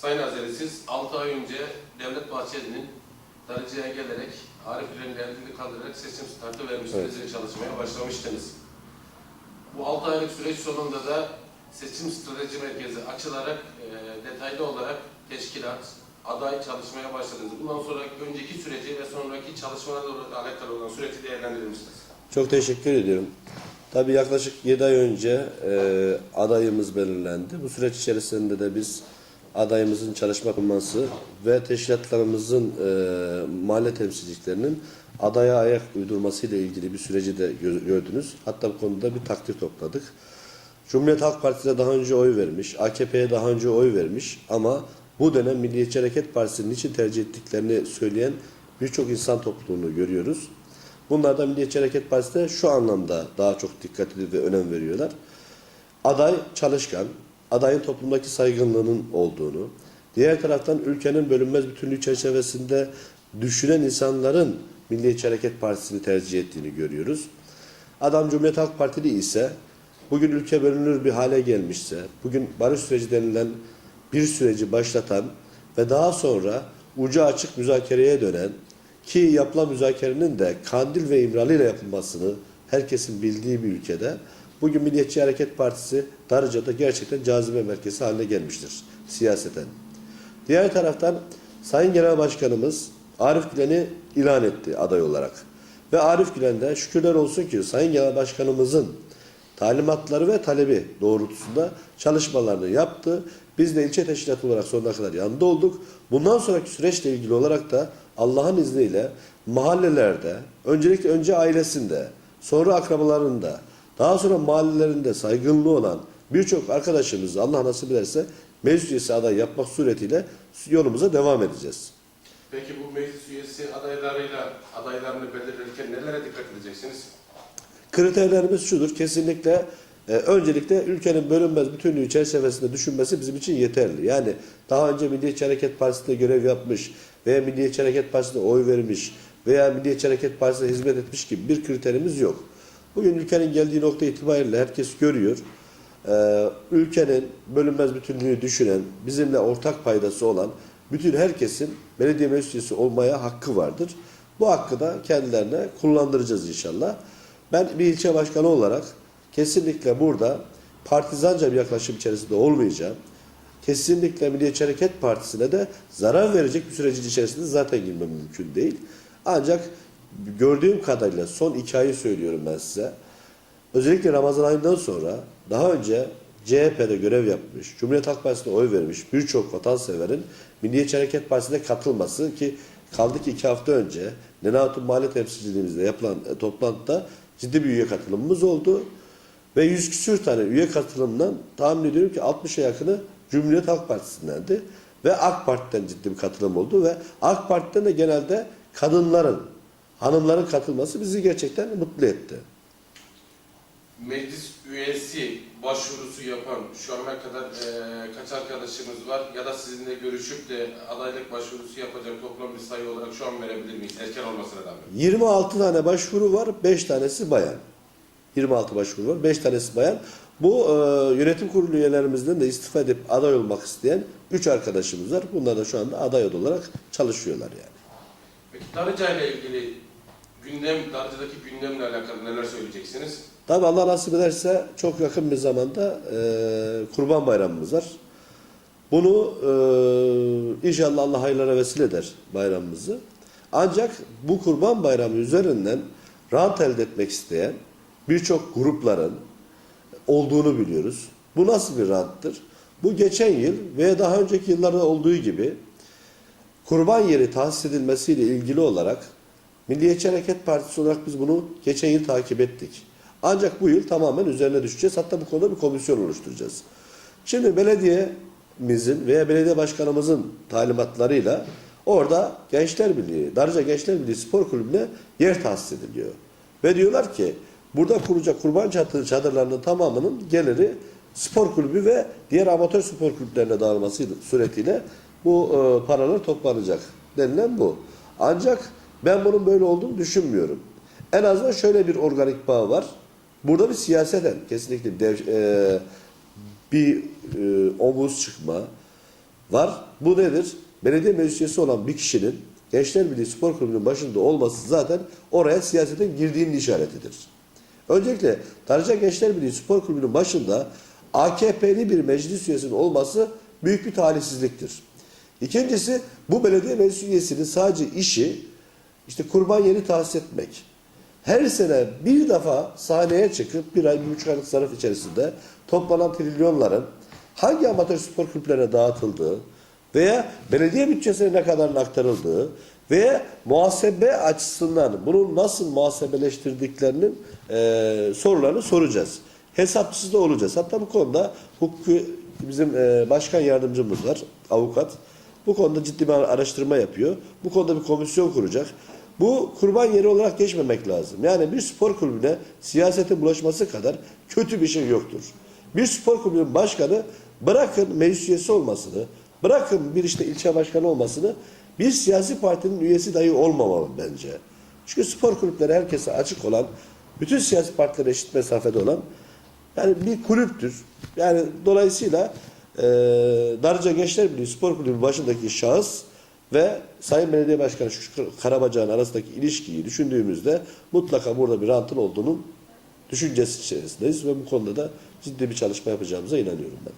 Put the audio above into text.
Sayın Azeri siz 6 ay önce Devlet Bahçeli'nin Darıcı'ya gelerek Arif İlhan'ın elini kaldırarak seçim startı vermiştiniz ve çalışmaya başlamıştınız. Bu 6 aylık süreç sonunda da seçim strateji merkezi açılarak e, detaylı olarak teşkilat, aday çalışmaya başladınız. Bundan sonra önceki süreci ve sonraki çalışmalarla alakalı olan süreci değerlendirir misiniz? Çok teşekkür ediyorum. Tabii yaklaşık 7 ay önce e, adayımız belirlendi. Bu süreç içerisinde de biz adayımızın çalışma kurması ve teşkilatlarımızın e, mahalle temsilciliklerinin adaya ayak uydurması ile ilgili bir süreci de gö- gördünüz. Hatta bu konuda bir takdir topladık. Cumhuriyet Halk Partisi'ne daha önce oy vermiş, AKP'ye daha önce oy vermiş ama bu dönem Milliyetçi Hareket Partisi'nin için tercih ettiklerini söyleyen birçok insan topluluğunu görüyoruz. Bunlar da Milliyetçi Hareket Partisi'ne şu anlamda daha çok dikkatli ve önem veriyorlar. Aday çalışkan, adayın toplumdaki saygınlığının olduğunu, diğer taraftan ülkenin bölünmez bütünlüğü çerçevesinde düşünen insanların Milliyetçi Hareket Partisi'ni tercih ettiğini görüyoruz. Adam Cumhuriyet Halk Partili ise bugün ülke bölünür bir hale gelmişse, bugün barış süreci denilen bir süreci başlatan ve daha sonra ucu açık müzakereye dönen ki yapılan müzakerenin de Kandil ve İmralı ile yapılmasını herkesin bildiği bir ülkede bugün Milliyetçi Hareket Partisi Darıca'da gerçekten cazibe merkezi haline gelmiştir siyaseten. Diğer taraftan Sayın Genel Başkanımız Arif Gülen'i ilan etti aday olarak. Ve Arif Gülen şükürler olsun ki Sayın Genel Başkanımızın talimatları ve talebi doğrultusunda çalışmalarını yaptı. Biz de ilçe teşkilatı olarak sonuna kadar yanında olduk. Bundan sonraki süreçle ilgili olarak da Allah'ın izniyle mahallelerde, öncelikle önce ailesinde, sonra akrabalarında, daha sonra mahallelerinde saygınlığı olan birçok arkadaşımız Allah nasip ederse meclis üyesi aday yapmak suretiyle yolumuza devam edeceğiz. Peki bu meclis üyesi adaylarıyla adaylarını belirlerken nelere dikkat edeceksiniz? Kriterlerimiz şudur, kesinlikle e, öncelikle ülkenin bölünmez bütünlüğü çerçevesinde düşünmesi bizim için yeterli. Yani daha önce Milliyetçi Hareket Partisi'nde görev yapmış veya Milliyetçi Hareket Partisi'ne oy vermiş veya Milliyetçi Hareket Partisi'ne hizmet etmiş gibi bir kriterimiz yok. Bugün ülkenin geldiği nokta itibariyle herkes görüyor. Ee, ülkenin bölünmez bütünlüğü düşünen, bizimle ortak paydası olan bütün herkesin belediye meclis olmaya hakkı vardır. Bu hakkı da kendilerine kullandıracağız inşallah. Ben bir ilçe başkanı olarak kesinlikle burada partizanca bir yaklaşım içerisinde olmayacağım. Kesinlikle Milliyetçi Hareket Partisi'ne de zarar verecek bir sürecin içerisinde zaten girmem mümkün değil. Ancak gördüğüm kadarıyla son iki ayı söylüyorum ben size. Özellikle Ramazan ayından sonra daha önce CHP'de görev yapmış, Cumhuriyet Halk Partisi'ne oy vermiş birçok vatanseverin Milliyetçi Hareket Partisi'ne katılması ki kaldı ki iki hafta önce Nene Hatun Mahalle Temsilciliğimizde yapılan e, toplantıda ciddi bir üye katılımımız oldu. Ve yüz küsür tane üye katılımından tahmin ediyorum ki 60'a yakını Cumhuriyet Halk Partisi'ndendi. Ve AK Parti'den ciddi bir katılım oldu ve AK Parti'den de genelde kadınların, hanımların katılması bizi gerçekten mutlu etti. Meclis üyesi başvurusu yapan şu ana kadar eee, kaç arkadaşımız var ya da sizinle görüşüp de adaylık başvurusu yapacak toplam bir sayı olarak şu an verebilir miyiz? Erken olmasına rağmen. 26 tane başvuru var, 5 tanesi bayan. 26 başvuru var, 5 tanesi bayan. Bu e, yönetim kurulu üyelerimizden de istifa edip aday olmak isteyen 3 arkadaşımız var. Bunlar da şu anda aday olarak çalışıyorlar yani. Peki Darıca ile ilgili gündem, Darıca'daki gündemle alakalı neler söyleyeceksiniz? Tabi Allah nasip ederse çok yakın bir zamanda e, Kurban Bayramımız var. Bunu e, inşallah Allah hayırlara vesile eder bayramımızı. Ancak bu Kurban Bayramı üzerinden rant elde etmek isteyen birçok grupların olduğunu biliyoruz. Bu nasıl bir ranttır? Bu geçen yıl veya daha önceki yıllarda olduğu gibi kurban yeri tahsis edilmesiyle ilgili olarak Milliyetçi Hareket Partisi olarak biz bunu geçen yıl takip ettik. Ancak bu yıl tamamen üzerine düşeceğiz. Hatta bu konuda bir komisyon oluşturacağız. Şimdi belediyemizin veya belediye başkanımızın talimatlarıyla orada Gençler Birliği, Darıca Gençler Birliği Spor Kulübü'ne yer tahsis ediliyor. Ve diyorlar ki burada kurulacak kurban çadır, çadırlarının tamamının geliri spor kulübü ve diğer amatör spor kulüplerine dağılması suretiyle bu e, paralar toplanacak denilen bu. Ancak ben bunun böyle olduğunu düşünmüyorum. En azından şöyle bir organik bağ var. Burada bir siyaseten kesinlikle dev, e, bir e, omuz çıkma, var. Bu nedir? Belediye meclis üyesi olan bir kişinin Gençler Birliği Spor Kulübü'nün başında olması zaten oraya siyasetin girdiğinin işaretidir. Öncelikle Darıca Gençler Birliği Spor Kulübü'nün başında AKP'li bir meclis üyesinin olması büyük bir talihsizliktir. İkincisi bu belediye meclis üyesinin sadece işi işte kurban yeri tahsis etmek. Her sene bir defa sahneye çıkıp bir ay, bir buçuk aylık zarf içerisinde toplanan trilyonların hangi amatör spor kulüplerine dağıtıldığı veya belediye bütçesine ne kadar aktarıldığı veya muhasebe açısından bunun nasıl muhasebeleştirdiklerinin eee sorularını soracağız. Hesapçısı da olacağız. Hatta bu konuda hukuki bizim eee, başkan yardımcımız var, avukat. Bu konuda ciddi bir araştırma yapıyor. Bu konuda bir komisyon kuracak. Bu kurban yeri olarak geçmemek lazım. Yani bir spor kulübüne siyasete bulaşması kadar kötü bir şey yoktur. Bir spor kulübünün başkanı bırakın meclis üyesi olmasını, bırakın bir işte ilçe başkanı olmasını bir siyasi partinin üyesi dahi olmamalı bence. Çünkü spor kulüpleri herkese açık olan, bütün siyasi partilere eşit mesafede olan yani bir kulüptür. Yani dolayısıyla e, Darıca Gençler Birliği Spor Kulübü başındaki şahıs ve Sayın Belediye Başkanı Şükrü Karabacak'ın arasındaki ilişkiyi düşündüğümüzde mutlaka burada bir rantın olduğunun düşüncesi içerisindeyiz ve bu konuda da ciddi bir çalışma yapacağımıza inanıyorum ben.